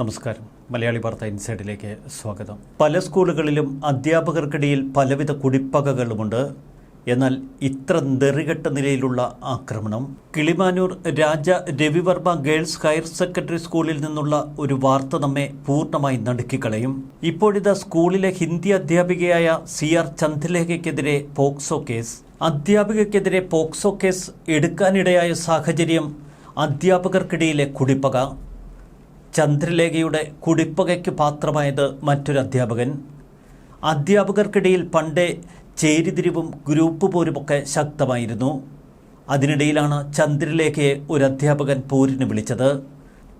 നമസ്കാരം. മലയാളി വാർത്ത ഇൻസൈഡിലേക്ക് സ്വാഗതം. പല സ്കൂളുകളിലും അധ്യാപകർക്കിടയിൽ പലവിധ കുടിപ്പകകളുമുണ്ട്. എന്നാൽ ഇത്ര നെറികെട്ട നിലയിലുള്ള ആക്രമണം Kilimanoor Raja Ravi Varma girls higher secondary സ്കൂളിൽ നിന്നുള്ള ഒരു വാർത്ത നമ്മെ പൂർണമായി നടുക്കിക്കളയും. ഇപ്പോഴിതാ സ്കൂളിലെ ഹിന്ദി അധ്യാപികയായ സി ആർ ചന്ദ്രലേഖയ്ക്കെതിരെ പോക്സോ കേസ്. അധ്യാപികയ്ക്കെതിരെ പോക്സോ കേസ് എടുക്കാനിടയായ സാഹചര്യം അധ്യാപകർക്കിടയിലെ കുടിപ്പക. ചന്ദ്രലേഖയുടെ കുടിപ്പകയ്ക്ക് പാത്രമായത് മറ്റൊരു അധ്യാപകൻ. അധ്യാപകർക്കിടയിൽ പണ്ടേ ചേരിതിരിവും ഗ്രൂപ്പ് പോരുമൊക്കെ ശക്തമായിരുന്നു. അതിനിടയിലാണ് ചന്ദ്രലേഖയെ ഒരു അധ്യാപകൻ പോരിന് വിളിച്ചത്.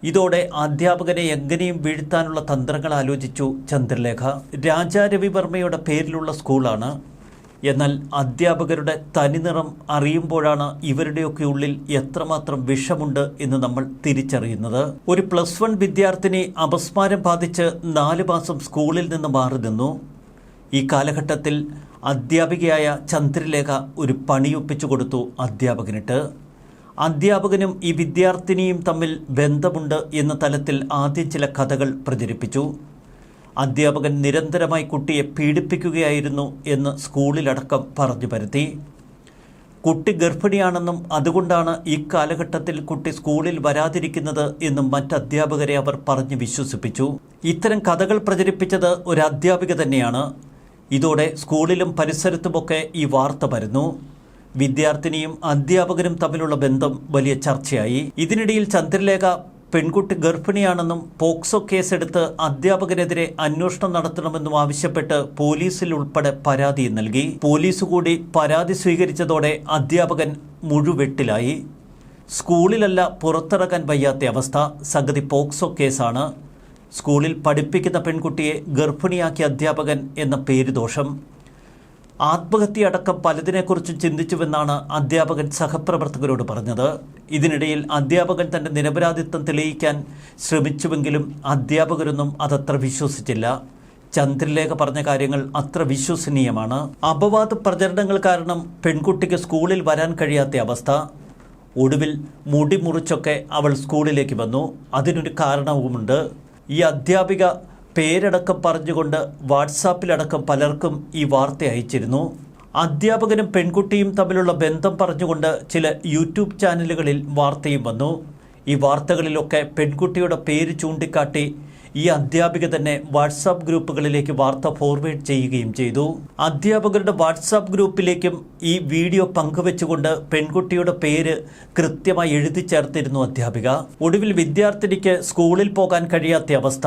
ഇതോടെ അധ്യാപകനെ എങ്ങനെയും വീഴ്ത്താനുള്ള തന്ത്രങ്ങൾ ആലോചിച്ചു ചന്ദ്രലേഖ. രാജാരവിവർമ്മയുടെ പേരിലുള്ള സ്കൂളാണ്. എന്നാൽ അധ്യാപകരുടെ തനിനിറം അറിയുമ്പോഴാണ് ഇവരുടെയൊക്കെ ഉള്ളിൽ എത്രമാത്രം വിഷമുണ്ട് എന്ന് നമ്മൾ തിരിച്ചറിയുന്നത്. ഒരു പ്ലസ് വൺ വിദ്യാർത്ഥിനി അപസ്മാരം ബാധിച്ച് നാല് മാസം സ്കൂളിൽ നിന്ന് മാറി നിന്നു. ഈ കാലഘട്ടത്തിൽ അധ്യാപികയായ ചന്ദ്രലേഖ ഒരു പണിയൊപ്പിച്ചു കൊടുത്തു അധ്യാപകനിട്ട്. അധ്യാപകനും ഈ വിദ്യാർത്ഥിനിയും തമ്മിൽ ബന്ധമുണ്ട് എന്ന തലത്തിൽ ആദ്യം ചില കഥകൾ പ്രചരിപ്പിച്ചു. അധ്യാപകൻ നിരന്തരമായി കുട്ടിയെ പീഡിപ്പിക്കുകയായിരുന്നു എന്ന് സ്കൂളിലടക്കം പറഞ്ഞു പരത്തി. കുട്ടി ഗർഭിണിയാണെന്നും അതുകൊണ്ടാണ് ഈ കാലഘട്ടത്തിൽ കുട്ടി സ്കൂളിൽ വരാതിരിക്കുന്നത് എന്നും മറ്റ് അധ്യാപകരെ അവർ പറഞ്ഞു വിശ്വസിപ്പിച്ചു. ഇത്തരം കഥകൾ പ്രചരിപ്പിച്ചത് ഒരു അധ്യാപിക തന്നെയാണ്. ഇതോടെ സ്കൂളിലും പരിസരത്തുമൊക്കെ ഈ വാർത്ത വരുന്നു വിദ്യാർത്ഥിനിയും അധ്യാപകരും തമ്മിലുള്ള ബന്ധം വലിയ ചർച്ചയായി. ഇതിനിടയിൽ ചന്ദ്രലേഖ പെൺകുട്ടി ഗർഭിണിയാണെന്നും പോക്സോ കേസെടുത്ത് അധ്യാപകരെതിരെ അന്വേഷണം നടത്തണമെന്നും ആവശ്യപ്പെട്ട് പോലീസിൽ ഉൾപ്പെടെ പരാതി നൽകി. പോലീസ് കൂടി പരാതി സ്വീകരിച്ചതോടെ അധ്യാപകൻ മുഴുവെട്ടിലായി. സ്കൂളിലല്ല പുറത്തിറങ്ങാൻ വയ്യാത്ത അവസ്ഥ. സംഗതി പോക്സോ കേസാണ്. സ്കൂളിൽ പഠിപ്പിക്കുന്ന പെൺകുട്ടിയെ ഗർഭിണിയാക്കിയ അധ്യാപകൻ എന്ന പേരുദോഷം. ആത്മഹത്യയടക്കം പലതിനെക്കുറിച്ചും ചിന്തിച്ചുവെന്നാണ് അധ്യാപകൻ സഹപ്രവർത്തകരോട് പറഞ്ഞത്. ഇതിനിടയിൽ അധ്യാപകൻ തന്റെ നിരപരാധിത്വം തെളിയിക്കാൻ ശ്രമിച്ചുവെങ്കിലും അധ്യാപകരൊന്നും അതത്ര വിശ്വസിച്ചില്ല. ചന്ദ്രലേഖ പറഞ്ഞ കാര്യങ്ങൾ അത്ര വിശ്വസനീയമാണ്. അപവാദ പ്രചരണങ്ങൾ കാരണം പെൺകുട്ടിക്ക് സ്കൂളിൽ വരാൻ കഴിയാത്ത അവസ്ഥ. ഒടുവിൽ മുടി മുറിച്ചൊക്കെ അവൾ സ്കൂളിലേക്ക് വന്നു. അതിനൊരു കാരണവുമുണ്ട്. ഈ അധ്യാപിക പേരടക്കം പറഞ്ഞുകൊണ്ട് വാട്സാപ്പിലടക്കം പലർക്കും ഈ വാർത്ത അയച്ചിരുന്നു. അധ്യാപകനും പെൺകുട്ടിയും തമ്മിലുള്ള ബന്ധം പറഞ്ഞുകൊണ്ട് ചില യൂട്യൂബ് ചാനലുകളിൽ വാർത്തയും വന്നു. ഈ വാർത്തകളിലൊക്കെ പെൺകുട്ടിയുടെ പേര് ചൂണ്ടിക്കാട്ടി ഈ അധ്യാപിക തന്നെ വാട്സാപ്പ് ഗ്രൂപ്പുകളിലേക്ക് വാർത്ത ഫോർവേഡ് ചെയ്യുകയും ചെയ്തു. അധ്യാപകരുടെ വാട്സാപ്പ് ഗ്രൂപ്പിലേക്കും ഈ വീഡിയോ പങ്കുവെച്ചുകൊണ്ട് പെൺകുട്ടിയുടെ പേര് കൃത്യമായി എഴുതി ചേർത്തിരുന്നു അധ്യാപിക. ഒടുവിൽ വിദ്യാർത്ഥിനിക്ക് സ്കൂളിൽ പോകാൻ കഴിയാത്ത അവസ്ഥ.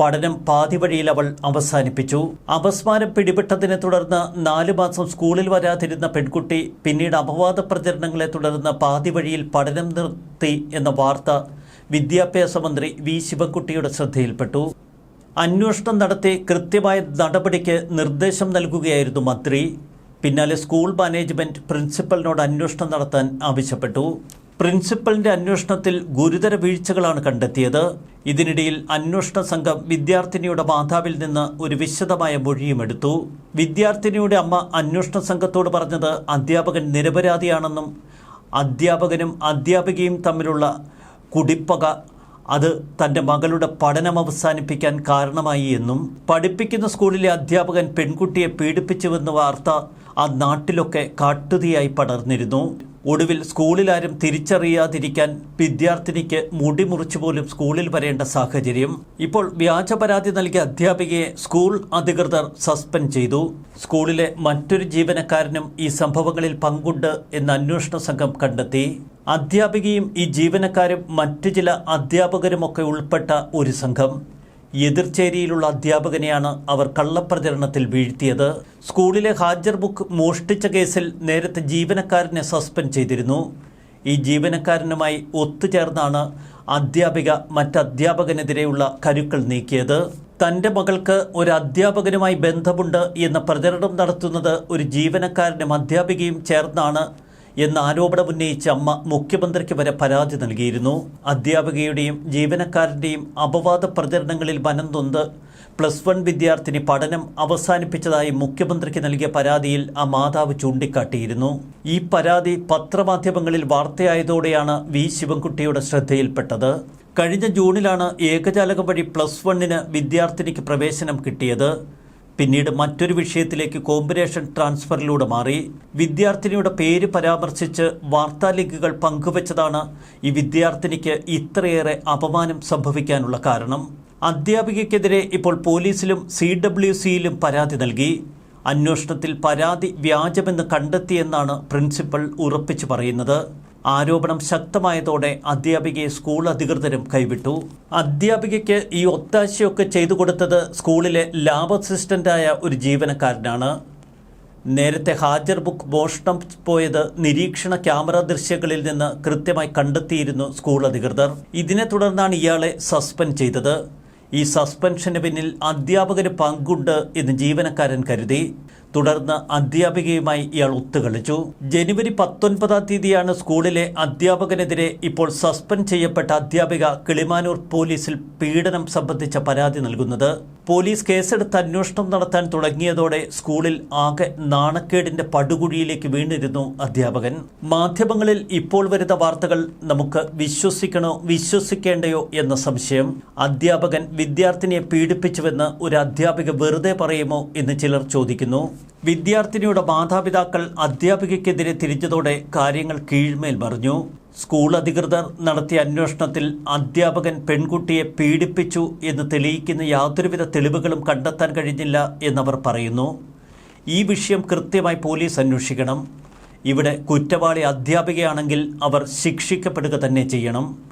പഠനം പാതിവഴിയിൽ അവൾ അവസാനിപ്പിച്ചു. അപസ്മാരം പിടിപെട്ടതിനെ തുടർന്ന് നാലു മാസം സ്കൂളിൽ വരാതിരുന്ന പെൺകുട്ടി പിന്നീട് അപവാദ പ്രചരണങ്ങളെ തുടർന്ന് പാതിവഴിയിൽ പഠനം നിർത്തി എന്ന വാർത്ത വിദ്യാഭ്യാസ മന്ത്രി വി. ശിവൻകുട്ടിയുടെ ശ്രദ്ധയിൽപ്പെട്ടു. അന്വേഷണം നടത്തി കൃത്യമായ നടപടിക്ക് നിർദ്ദേശം നൽകുകയായിരുന്നു മന്ത്രി. പിന്നാലെ സ്കൂൾ മാനേജ്മെന്റ് പ്രിൻസിപ്പലിനോട് അന്വേഷണം നടത്താൻ ആവശ്യപ്പെട്ടു. പ്രിൻസിപ്പലിന്റെ അന്വേഷണത്തിൽ ഗുരുതര വീഴ്ചകളാണ് കണ്ടെത്തിയത്. ഇതിനിടയിൽ അന്വേഷണ സംഘം വിദ്യാർത്ഥിനിയുടെ മാതാവിൽ നിന്ന് ഒരു വിശദമായ മൊഴിയും എടുത്തു. വിദ്യാർത്ഥിനിയുടെ അമ്മ അന്വേഷണ സംഘത്തോട് പറഞ്ഞത് അധ്യാപകൻ നിരപരാധിയാണെന്നും അധ്യാപകനും അധ്യാപികയും തമ്മിലുള്ള കുടിപ്പക അത് തന്റെ മകളുടെ പഠനം അവസാനിപ്പിക്കാൻ കാരണമായി എന്നും പഠിപ്പിക്കുന്ന സ്കൂളിലെ അധ്യാപകൻ പെൺകുട്ടിയെ പീഡിപ്പിച്ചുവെന്ന വാർത്ത ആ നാട്ടിലൊക്കെ കാട്ടുതീയായി പടർന്നിരുന്നു. ഒടുവിൽ സ്കൂളിലാരും തിരിച്ചറിയാതിരിക്കാൻ വിദ്യാർത്ഥിനിക്ക് മുടി മുറിച്ചു സ്കൂളിൽ വരേണ്ട സാഹചര്യം. ഇപ്പോൾ വ്യാജ പരാതി നൽകിയ അധ്യാപികയെ സ്കൂൾ അധികൃതർ സസ്പെൻഡ് ചെയ്തു. സ്കൂളിലെ മറ്റൊരു ജീവനക്കാരനും ഈ സംഭവങ്ങളിൽ പങ്കുണ്ട് എന്ന് അന്വേഷണ സംഘം കണ്ടെത്തി. അധ്യാപികയും ഈ ജീവനക്കാരും മറ്റു ചില അധ്യാപകരുമൊക്കെ ഉൾപ്പെട്ട ഒരു സംഘം. എതിർചേരിയിലുള്ള അധ്യാപകനെയാണ് അവർ കള്ളപ്രചരണത്തിൽ വീഴ്ത്തിയത്. സ്കൂളിലെ ഹാജർ ബുക്ക് മോഷ്ടിച്ച കേസിൽ നേരത്തെ ജീവനക്കാരനെ സസ്പെൻഡ് ചെയ്തിരുന്നു. ഈ ജീവനക്കാരനുമായി ഒത്തുചേർന്നാണ് അധ്യാപിക മറ്റധ്യാപകനെതിരെയുള്ള കരുക്കൾ നീക്കിയത്. തന്റെ മകൾക്ക് ഒരു അധ്യാപകനുമായി ബന്ധമുണ്ട് എന്ന പ്രചരണം നടത്തുന്നത് ഒരു ജീവനക്കാരനും അധ്യാപികയും ചേർന്നാണ്. എന്ന ആരോപണം ഉന്നയിച്ച അമ്മ മുഖ്യമന്ത്രിക്ക് വരെ പരാതി നൽകിയിരുന്നു. അധ്യാപികയുടെയും ജീവനക്കാരന്റെയും അപവാദ പ്രചരണങ്ങളിൽ വനംതൊന്ത് പ്ലസ് വൺ വിദ്യാർത്ഥിനി പഠനം അവസാനിപ്പിച്ചതായി മുഖ്യമന്ത്രിക്ക് നൽകിയ പരാതിയിൽ ആ മാതാവ് ചൂണ്ടിക്കാട്ടിയിരുന്നു. ഈ പരാതി പത്രമാധ്യമങ്ങളിൽ വാർത്തയായതോടെയാണ് വി. ശിവൻകുട്ടിയുടെ ശ്രദ്ധയിൽപ്പെട്ടത്. കഴിഞ്ഞ ജൂണിലാണ് ഏകജാലകം വഴി പ്ലസ് വണ്ണിന് വിദ്യാർത്ഥിനിക്ക് പ്രവേശനം കിട്ടിയത്. പിന്നീട് മറ്റൊരു വിഷയത്തിലേക്ക് കോമ്പിനേഷൻ ട്രാൻസ്ഫറിലൂടെ മാറി. വിദ്യാർത്ഥിനിയുടെ പേര് പരാമർശിച്ച് വാർത്താ ലിങ്കുകൾ പങ്കുവച്ചതാണ് ഈ വിദ്യാർത്ഥിനിക്ക് ഇത്രയേറെ അപമാനം സംഭവിക്കാനുള്ള കാരണം. അധ്യാപികയ്ക്കെതിരെ ഇപ്പോൾ പോലീസിലും സി ഡബ്ല്യു സിയിലും പരാതി നൽകി. അന്വേഷണത്തിൽ പരാതി വ്യാജമെന്ന് കണ്ടെത്തിയെന്നാണ് പ്രിൻസിപ്പൽ ഉറപ്പിച്ചു പറയുന്നത്. ആരോപണം ശക്തമായതോടെ അധ്യാപികയെ സ്കൂൾ അധികൃതരും കൈവിട്ടു. അധ്യാപികയ്ക്ക് ഈ ഒത്താശയൊക്കെ ചെയ്തു കൊടുത്തത് സ്കൂളിലെ ലാബ് അസിസ്റ്റന്റായ ഒരു ജീവനക്കാരനാണ്. നേരത്തെ ഹാജർ ബുക്ക് മോഷണം പോയത് നിരീക്ഷണ ക്യാമറ ദൃശ്യങ്ങളിൽ നിന്ന് കൃത്യമായി കണ്ടെത്തിയിരുന്നു സ്കൂൾ അധികൃതർ. ഇതിനെ തുടർന്നാണ് ഇയാളെ സസ്പെൻഡ് ചെയ്തത്. ഈ സസ്പെൻഷന് പിന്നിൽ അധ്യാപകന് പങ്കുണ്ട് എന്ന് ജീവനക്കാരൻ കരുതി. തുടർന്ന് അധ്യാപികയുമായി ഇയാൾ ഒത്തുകളിച്ചു. ജനുവരി പത്തൊൻപതാം തീയതിയാണ് സ്കൂളിലെ അധ്യാപകനെതിരെ ഇപ്പോൾ സസ്പെൻഡ് ചെയ്യപ്പെട്ട അധ്യാപിക കിളിമാനൂർ പോലീസിൽ പീഡനം സംബന്ധിച്ച പരാതി നൽകുന്നത്. പോലീസ് കേസെടുത്ത് അന്വേഷണം നടത്താൻ തുടങ്ങിയതോടെ സ്കൂളിൽ ആകെ നാണക്കേടിന്റെ പടുകുഴിയിലേക്ക് വീണിരുന്നു അധ്യാപകൻ. മാധ്യമങ്ങളിൽ ഇപ്പോൾ വരുന്ന വാർത്തകൾ നമുക്ക് വിശ്വസിക്കണോ വിശ്വസിക്കേണ്ടയോ എന്ന സംശയം. അധ്യാപകൻ വിദ്യാർത്ഥിനിയെ പീഡിപ്പിച്ചുവെന്ന് ഒരു അധ്യാപിക വെറുതെ പറയുമോ എന്ന് ചിലർ ചോദിക്കുന്നു. വിദ്യാർത്ഥിനിയുടെ മാതാപിതാക്കൾ അധ്യാപികയ്ക്കെതിരെ തിരിഞ്ഞതോടെ കാര്യങ്ങൾ കീഴ്മേൽ മറിഞ്ഞു. സ്കൂൾ അധികൃതർ നടത്തിയ അന്വേഷണത്തിൽ അധ്യാപകൻ പെൺകുട്ടിയെ പീഡിപ്പിച്ചു എന്ന് തെളിയിക്കുന്ന യാതൊരുവിധ തെളിവുകളും കണ്ടെത്താൻ കഴിഞ്ഞില്ല എന്നവർ പറയുന്നു. ഈ വിഷയം കൃത്യമായി പോലീസ് അന്വേഷിക്കണം. ഇവിടെ കുറ്റവാളി അധ്യാപികയാണെങ്കിൽ അവർ ശിക്ഷിക്കപ്പെടുക തന്നെ ചെയ്യണം.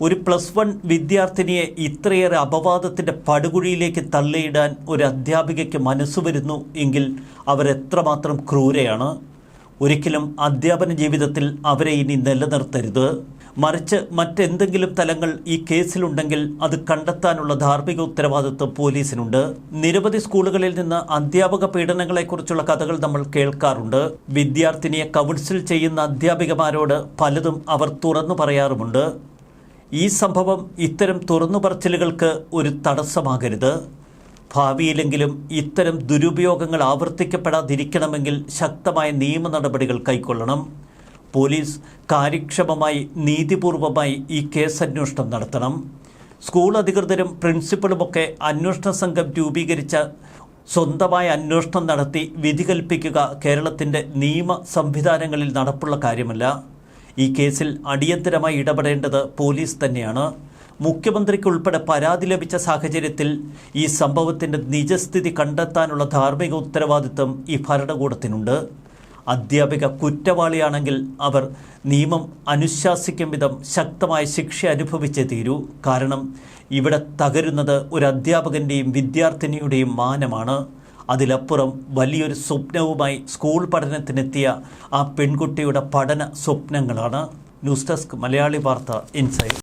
ഒരു പ്ലസ് വൺ വിദ്യാർത്ഥിനിയെ ഇത്രയേറെ അപവാദത്തിന്റെ പടുകുഴിയിലേക്ക് തള്ളിയിടാൻ ഒരു അധ്യാപികയ്ക്ക് മനസ്സ് വരുന്നു എങ്കിൽ അവരെത്രമാത്രം ക്രൂരയാണ്? ഒരിക്കലും അധ്യാപന ജീവിതത്തിൽ അവരെ ഇനി നിലനിർത്തരുത്. മറിച്ച് മറ്റെന്തെങ്കിലും തലങ്ങൾ ഈ കേസിലുണ്ടെങ്കിൽ അത് കണ്ടെത്താനുള്ള ധാർമ്മിക ഉത്തരവാദിത്വം പോലീസിനുണ്ട്. നിരവധി സ്കൂളുകളിൽ നിന്ന് അധ്യാപക പീഡനങ്ങളെക്കുറിച്ചുള്ള കഥകൾ നമ്മൾ കേൾക്കാറുണ്ട്. വിദ്യാർത്ഥിനിയെ കൗൺസിൽ ചെയ്യുന്ന അധ്യാപികമാരോട് പലതും അവർ തുറന്നു പറയാറുമുണ്ട്. ഈ സംഭവം ഇത്തരം തുറന്നു പറച്ചിലുകൾക്ക് ഒരു തടസ്സമാകരുത്. ഭാവിയിലെങ്കിലും ഇത്തരം ദുരുപയോഗങ്ങൾ ആവർത്തിക്കപ്പെടാതിരിക്കണമെങ്കിൽ ശക്തമായ നിയമ നടപടികൾ കൈക്കൊള്ളണം. പോലീസ് കാര്യക്ഷമമായി നീതിപൂർവമായി ഈ കേസ് അന്വേഷണം നടത്തണം. സ്കൂൾ അധികൃതരും പ്രിൻസിപ്പളുമൊക്കെ അന്വേഷണ സംഘം രൂപീകരിച്ച സ്വന്തമായ അന്വേഷണം നടത്തി വിധി കൽപ്പിക്കുക കേരളത്തിന്റെ നിയമ സംവിധാനങ്ങളിൽ നടപ്പുള്ള കാര്യമല്ല. ഈ കേസിൽ അടിയന്തരമായി ഇടപെടേണ്ടത് പോലീസ് തന്നെയാണ്. മുഖ്യമന്ത്രിക്കുൾപ്പെടെ പരാതി ലഭിച്ച സാഹചര്യത്തിൽ ഈ സംഭവത്തിന്റെ നിജസ്ഥിതി കണ്ടെത്താനുള്ള ധാർമ്മിക ഉത്തരവാദിത്വം ഈ ഭരണകൂടത്തിനുണ്ട്. അധ്യാപിക കുറ്റവാളിയാണെങ്കിൽ അവർ നിയമം അനുശാസിക്കും വിധം ശക്തമായ ശിക്ഷ അനുഭവിച്ചേ തീരൂ. കാരണം ഇവിടെ തകരുന്നത് ഒരു അധ്യാപകന്റെയും വിദ്യാർത്ഥിനിയുടെയും മാനമാണ്. അതിലപ്പുറം വലിയൊരു സ്വപ്നവുമായി സ്കൂൾ പഠനത്തിനെത്തിയ ആ പെൺകുട്ടിയുടെ പഠന സ്വപ്നങ്ങളാണ് ന്യൂസ് ഡെസ്ക് മലയാളി വാർത്ത ഇൻസൈഡ്